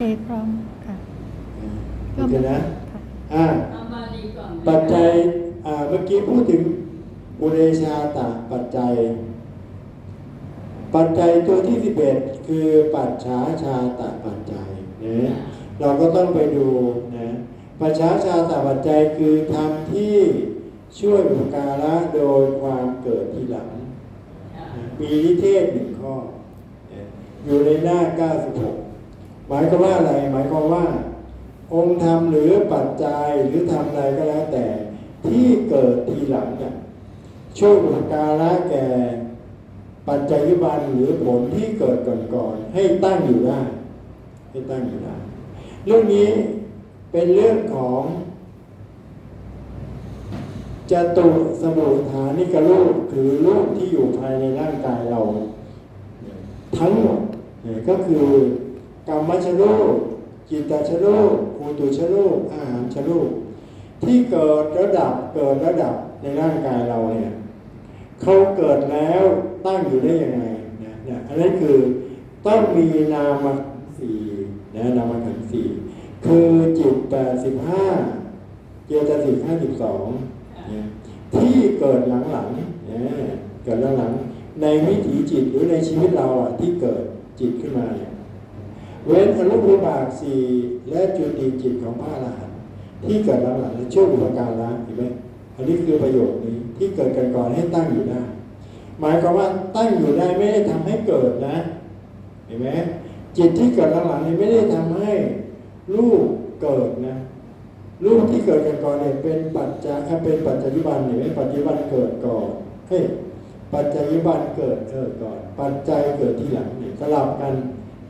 เคพร้อมค่ะโอเคนะค่ะอ่าเอามาดีก่อนปัจจัยอ่าเมื่อกี้พูดถึงอุเรชาตะปัจจัย ปัจจัยตัวที่11คือปัจฉาชาตะปัจจัยนะเราก็ต้องไปดูนะปัจฉาชาตะปัจจัยคือธรรมที่ช่วยบุการะโดยความเกิดทีหลังค่ะมีนิเทศหนึ่งข้อนะอยู่ในหน้า 96 หมายความว่าอะไร หมายความว่า องค์ธรรมหรือปัจจัยหรือธรรมใดก็แล้วแต่ ที่เกิดทีหลังเนี่ยช่วยอุปการะแก่ปัจจัยบันหรือผลที่เกิดก่อนๆให้ตั้งอยู่ได้ให้ตั้งอยู่ได้เรื่องนี้เป็นเรื่องของจตุสมุทฐานิกรูปคือรูปที่อยู่ภายในร่างกายเรา ทั้งหมดก็คือ กรรมชรูจิตตชรูภูตุชรูอาหารชรูที่เกิดระดับเกิดระดับในร่างกายเราเนี่ยเขาเกิดแล้วตั้งอยู่ได้ยังไงนะเนี่ยอันนั้นคือต้องมีนามสี่นะนามขันสี่คือจิตแปดสิบห้าเจตสิกห้าสิบสองเนี่ยที่เกิดหลังๆเนี่ยเกิดหลังๆในวิถีจิตหรือในชีวิตเราอะที่เกิดจิตขึ้นมาเนี่ย เว้นอรูปวิบากสี่และจุติจิตของพระอรหันต์ที่เกิดหลังๆในช่วงอุปการละเห็นไหมอันนี้คือประโยชน์นี้ที่เกิดกันก่อนให้ตั้งอยู่ได้ หมายความว่าตั้งอยู่ได้ไม่ได้ทำให้เกิดนะ เห็นไหมจิตที่เกิดหลังๆนี้ไม่ได้ทำให้รูปเกิดนะรูปที่เกิดกันก่อนเนี่ยเป็นปัจจัยเป็นปัจจัยบันเห็นไหมปัจจัยบันเกิดก่อนเฮ้ยปัจจัยบันเกิดเกิดก่อน ปัจจัยเกิดทีหลังเนี่ยสลับกัน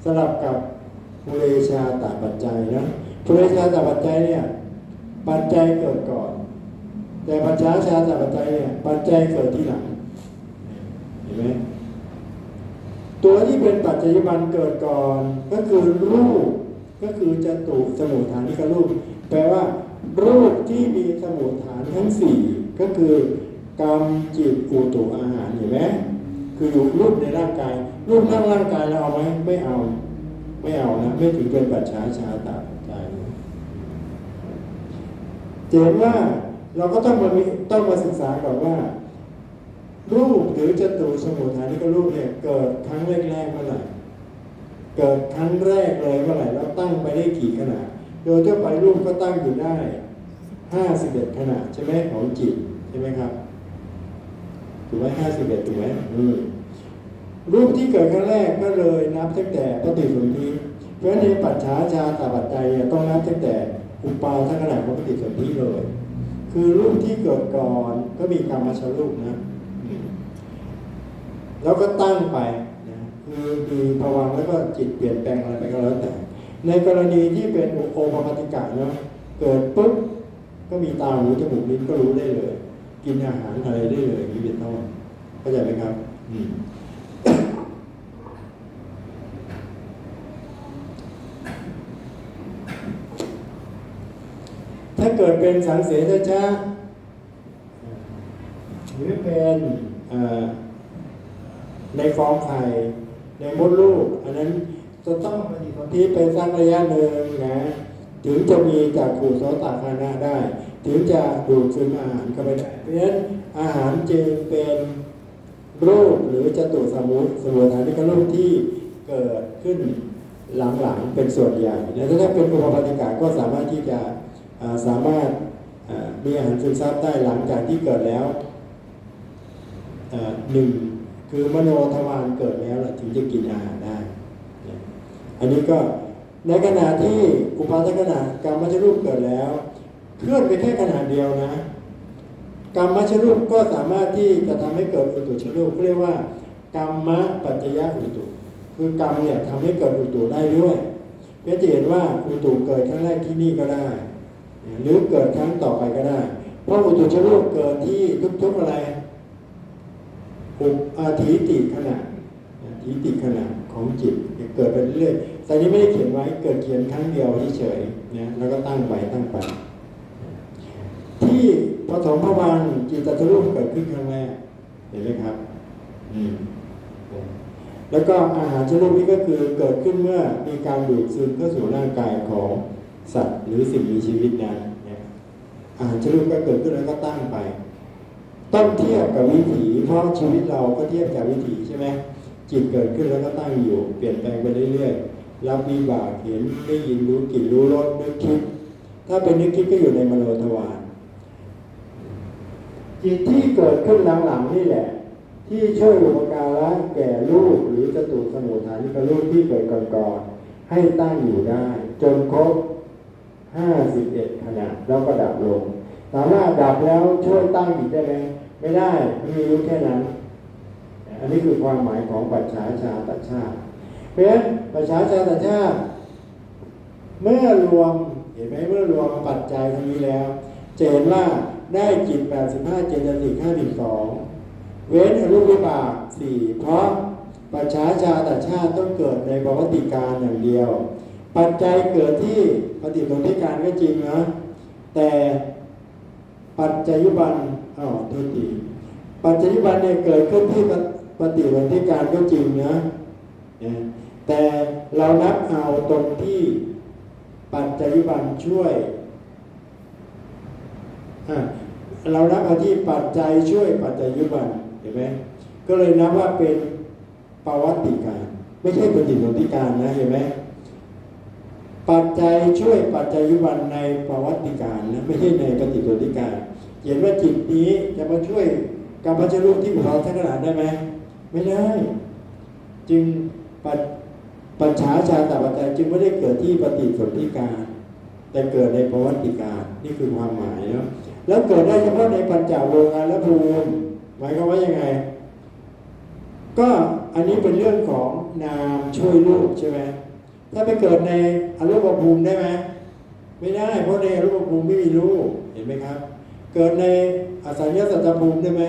สลับกับ ภูเรชาตาปัจจัยนะภูเรชาตาปัจจัยเนี่ยปัจจัยเกิดก่อน แต่ปัจฉาชาตาปัจจัยเนี่ยปัจจัยเกิดที่หลังเห็นไหมตัวที่เป็นปัจจัยบันเกิดก่อน ก็คือรูปก็คือจตุสมุทฐานนิกรูปแปลว่า รูปที่มีสมุทฐานทั้งสี่ก็คือกรรมจิตอุตุอาหารเห็นไหมคืออยู่รูปในร่างกาย รูปทั้งร่างกายเราเอาไหมไม่เอา ไม่เอานะไม่ถือเป็นปัจฉาชาตาปัจจัยเจนว่าเราก็ต้องมาต้องมาศึกษาก่อนว่า รูปหรือจตุสมุทฐานิกรูปเนี่ยเกิดครั้งแรกๆเมื่อไหร่เกิดครั้งแรกเลยเมื่อไหร่แล้วตั้งไปได้กี่ขนาดโดยทั่วไปรูปก็ตั้งอยู่ได้ห้าสิบเอ็ดขนาดใช่ไหมของจิตใช่ไหมครับถูกไหมห้าสิบเอ็ดถูกไหมอืม รูปที่เกิดครั้งแรกก็เลยนับตั้งแต่ปฏิสนธิเพราะในปัจฉาชาตาปัจจัยต้องนับตั้งแต่อุปาทัขณะของปฏิสนธิเลย คือรูปที่เกิดก่อนก็มีกรรมชรูปนะ แล้วก็ตั้งไปนะคือมีภวังแล้วก็จิตเปลี่ยนแปลงอะไรไปก็แล้วแต่ ในกรณีที่เป็นโอปปติกะเนาะเกิดปุ๊บก็มีตาหูจมูกลิ้นก็รู้ได้เลย กินอาหารอะไรได้เลยนี่เป็นต้นเข้าใจไหมครับ อืม ถ้าเกิดเป็นสังเสทชะหรือเป็นในฟองไข่ในมดลูก อันนั้นจะต้องปฏิสนธิไปสักระยะหนึ่งนะถึงจะมีจากขูดโสตคานะได้ ถึงจะดูดซึมอาหารเข้าไปได้เพราะฉะนั้นอาหารจึงเป็นรูปหรือจตุสมุทสมุทฐานิกรูปที่เกิดขึ้นหลังๆเป็นส่วนใหญ่แล้วถ้าเป็นอุปปาติกาก็สามารถที่จะ สามารถมีอาหารซึมซับได้หลังจากที่เกิดแล้วหนึ่งคือมโนทวารเกิดแล้วถึงจะกินอาหารได้ อันนี้ก็ในขณะที่อุปาทขณะกรรมชรูปเกิดแล้ว เคลื่อนไปแค่ขนาดเดียวนะกรรมชรูปก็สามารถที่จะทำให้เกิดอุตุชรูปเรียกว่ากรรมปัจจยอุตุคือกรรมเนี่ยทำให้เกิดอุตุได้ด้วยเพื่อจะเห็นว่าอุตุเกิดครั้งแรกที่นี่ก็ได้ หรือเกิดครั้งต่อไปก็ได้ เพราะอุตุชรูปเกิดที่ทุกๆอะไรอุปอาทิติขณะทิติขณะของจิตเกิดไปเรื่อยๆแต่นี้ไม่ได้เขียนไว้เกิดเขียนครั้งเดียวเฉยๆนะแล้วก็ตั้งไปตั้งไป ที่ปฐมพวังจิตตรูปเกิดขึ้นครั้งแรกเห็นไหมครับอืมแล้วก็อาหารชนิดนี้ก็คือเกิดขึ้นเมื่อมีการดูดซึมเข้าสู่ร่างกายของ สัตว์หรือสิ่งมีชีวิตนั้นเนี่ยอาหารชนิดก็เกิดขึ้นแล้วก็ตั้งไป ต้องเทียบกับวิถีเพราะชีวิตเราก็เทียบกับวิถีใช่ไหมจิตเกิดขึ้นแล้วก็ตั้งอยู่ เปลี่ยนแปลงไปเรื่อยๆรับวิบากเห็นได้ยินรู้กลิ่นรู้รสนึกคิด ถ้าเป็นนึกคิดก็อยู่ในมโนทวารจิตที่เกิดขึ้นหลังๆนี่แหละ ที่ช่วยอุปการะแก่ลูกหรือจตุสมุทฐานิกลูกที่เกิดก่อนๆให้ตั้งอยู่ได้ จนครบ ห้าสิบเอ็ดขณะแล้วก็ดับลง สามารถดับแล้วช่วยตั้งอีกได้ไหมไม่ได้มีรู้แค่นั้น อันนี้คือความหมายของปัจฉาชาตชาติ เพราะฉะนั้นปัจฉาชาตชาติ เมื่อรวมเห็นไหมเมื่อรวมปัจจัยทั้งนี้แล้วจะเห็นว่าได้จิต 85 เจตสิก52 เว้นอรูปวิบาก 4 เพราะปัจฉาชาตชาติต้องเกิดในปวัติการอย่างเดียว ปัจจัยเกิดที่ปฏิสนธิการก็จริงนะ แต่ปัจจัยุบันอ้าวโทษทีปัจจัยุบันเนี่ยเกิดขึ้นที่ปฏิสนธิการก็จริงนะแต่เรานับเอาตรงที่ปัจจัยุบันช่วยเรานับเอาที่ปัจจัยช่วยปัจจัยุบันเห็นไหมก็เลยนับว่าเป็นปวัติการ ไม่ใช่ปฏิสนธิการนะเห็นไหม ปัจจัยช่วยปัจจัยยุบันในปวัติการนะไม่ใช่ในปฏิสนธิการ เห็นว่าจิตนี้จะมาช่วยกรรมชรูปที่บุเราทั้งขนาดได้ไหมไม่ได้ จึงปัจปัญชาชาตปัจจัยจึงไม่ได้เกิดที่ปฏิสนธิการ แต่เกิดในปวัติการนี่คือความหมายเนาะแล้วเกิดได้เฉพาะในปัญจโลกาและภูมิหมายความว่ายังไง ก็อันนี้เป็นเรื่องของนามช่วยลูกใช่ไหม ถ้าไปเกิดในอรูปภูมิได้ไหมไม่ได้ เพราะในอรูปภูมิไม่มีรูปเห็นไหมครับ เกิดในอสัญญาสัตตภูมิได้ไหม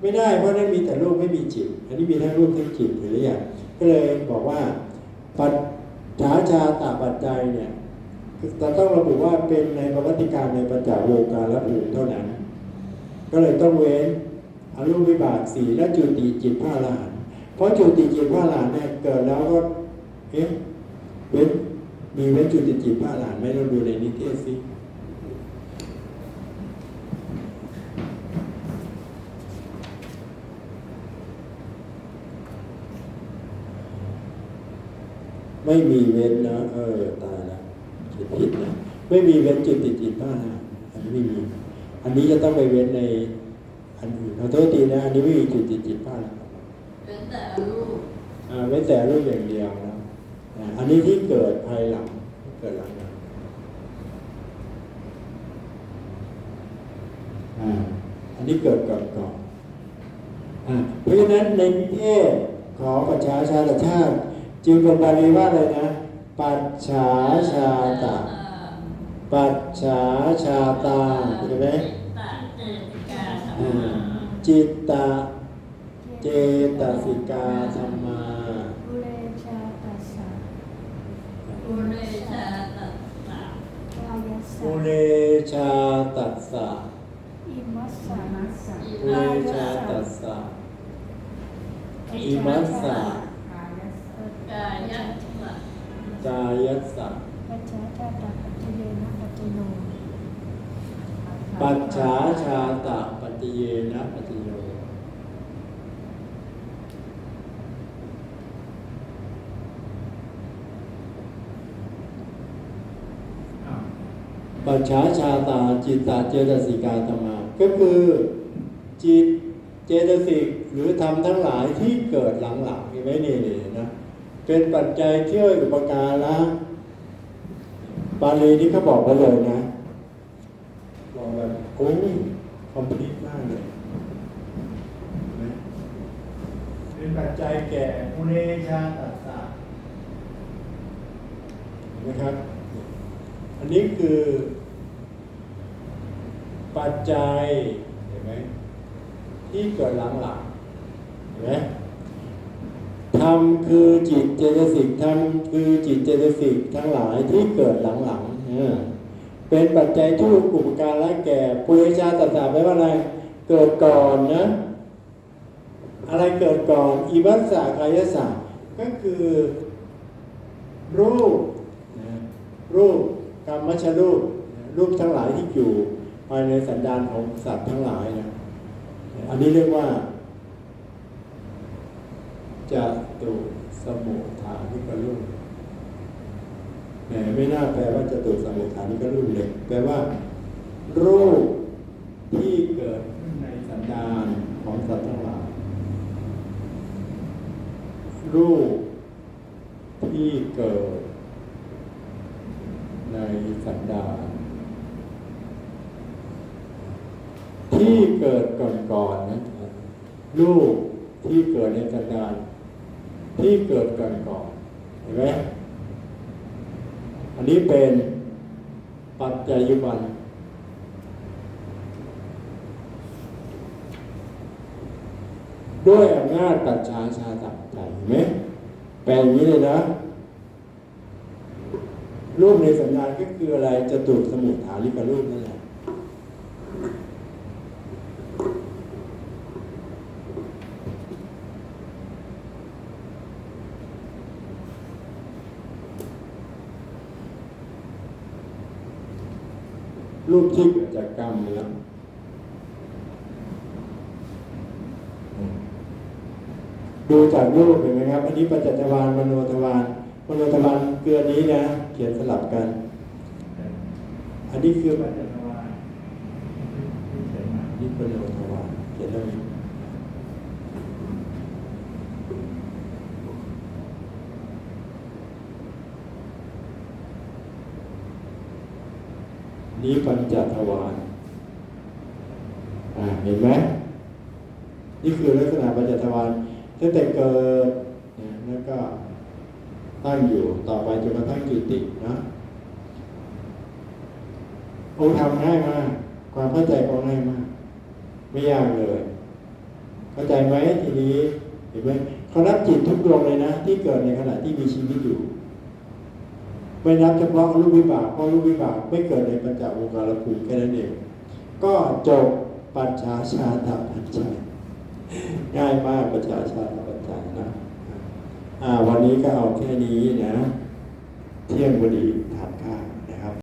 ไม่ได้เพราะนั้นมีแต่รูปไม่มีจิต อันนี้มีทั้งรูปทั้งจิตหรืออย่างก็เลยบอกว่าปัจฉาชาตาปัจจัยเนี่ยจะต้องระบุว่าเป็นในประวัติการในปัญจโลการและภูมิเท่านั้น ก็เลยต้องเว้นอรูปวิบากสีและจุติจิตผ้าลานเพราะจุติจิตผ้าลานเนี่ยเกิดแล้วก็เอ๊ะ เว้นมีเว้นจุติจิตพระอรหันต์ไหม่ต้องดูในนิเทศสิไม่มีเว้นนะ เออตายแล้วคิดผิดนะ ไม่มีเว้นจุติจิตพระอรหันต์อันนี้ไม่มี อันนี้จะต้องไปเว้นในอันอื่นขอโทษทีนะ อันนี้ไม่มีจุติจิตพระอรหันต์เป็นแต่รูปอ่าเว้นแต่รูปอย่างเดียวนะ อ่าอันนี้ที่เกิดภายหลังเกิดหลังนะอ่าอันนี้เกิดก่อนก่อนอ่าเพราะฉะนั้นในนิเทศของปัจฉาชาตชาติ จึงเป็นบาลีว่าอะไรนะ ปัจฉาชาตะปัจฉาชาตาใช่ไหมตาเจติกาธรรอ่ามาจิตตะเจตสิกาธรรมา บุเรชาตัสสะ ปุเรชาตัสสะวายสปุสะเรชาตัสสะอิมัสสะมัสสะปุเรชาตัสสะอิมัสสะกายัสสะกายัสสะปัจฉาชาตาปัจจเยนะปัจจโนปัจฉาชาตะปัจจเยนะปัจจโย ปัจฉาชาตาจิตตาเจตสิกาธรรมา ก็คือจิตเจตสิกหรือธรรมทั้งหลายที่เกิดหลังๆเห็นไหมนี่นี่นะเป็นปัจจัยที่ช่วยอุปการะบาลีนี่เขาบอกไว้เลยนะบอกแบบโอ้ยคอมพลีทมากเลยเห็นไหมเป็นปัจจัยแก่มุเรชาตัสสะเห็นไหมครับ อันนี้คือ ปัจจัยเห็นไหมที่เกิดหลังๆเห็นไหมธรรมคือจิตเจตสิกธรรมคือจิตเจตสิกทั้งหลายที่เกิดหลังๆเนี่ยเป็นปัจจัยที่อุปการและแก่ปุริชาตัสสะแปลว่าอะไร เกิดก่อนนะ อะไรเกิดก่อนอีวัสสะกายสะก็คือ รูปรูปกรรมชรูปรูปทั้งหลายที่อยู่ายในสันดานของสัตว์ทั้งหลายนะอันนี้เรียกว่าจะตุสมุทฐานิกรูปแหมไม่น่าแปลว่าจะตุสมุทฐานิกรูปเลยแปลว่า รูปที่เกิดขึ้นในสันดานของสัตว์ทั้งหลาย รูปที่เกิดในสันดาน ที่เกิดก่อนๆนะครับรูปที่เกิดในสันดานที่เกิดก่อนๆเห็นไหมอันนี้เป็นปัจจัยยุบัน ด้วยอำนาจปัจฉาชาตับใจเห็นไหมแปลงนี้เลยนะ รูปในสัญญาก็คืออะไรจะตูดสมุทฐานิกรูปนั่นแหละ รูปที่เกิดจากกรรมนี่แล้วดูจากรูปเห็นไหมครับ อันนี้ปัจจัจวานมโนทวารมโนทวารเกลือนี้นะ เขียนสลับกัน อันนี้คือปัจจัจวานนี่มโนทวารเขียนเท่านี้ นี่ปัญจทวารอ่าเห็นไหมนี่คือลักษณะปัญจทวารตั้งแต่เกิดนะแล้วก็ตั้งอยู่ต่อไปจนกระทั่งจุตินะองค์ทำง่ายมาก ความเข้าใจของง่ายมาก ไม่ยากเลย เข้าใจไหมทีนี้เห็นไหมเขานับจิตทุกดวงเลยนะ ที่เกิดในขณะที่มีชีวิตอยู่ ไม่นับเฉพาะรูปวิบากเพราะรูปวิบากไม่เกิดในปัญจโวการภูมิแค่นั้นเอง ก็จบปัจฉาชาตปัจจัยง่ายมากปัจฉาชาติปัจจัยนะอ่าวันนี้ก็เอาแค่นี้นะ เที่ยงพอดีทานข้าว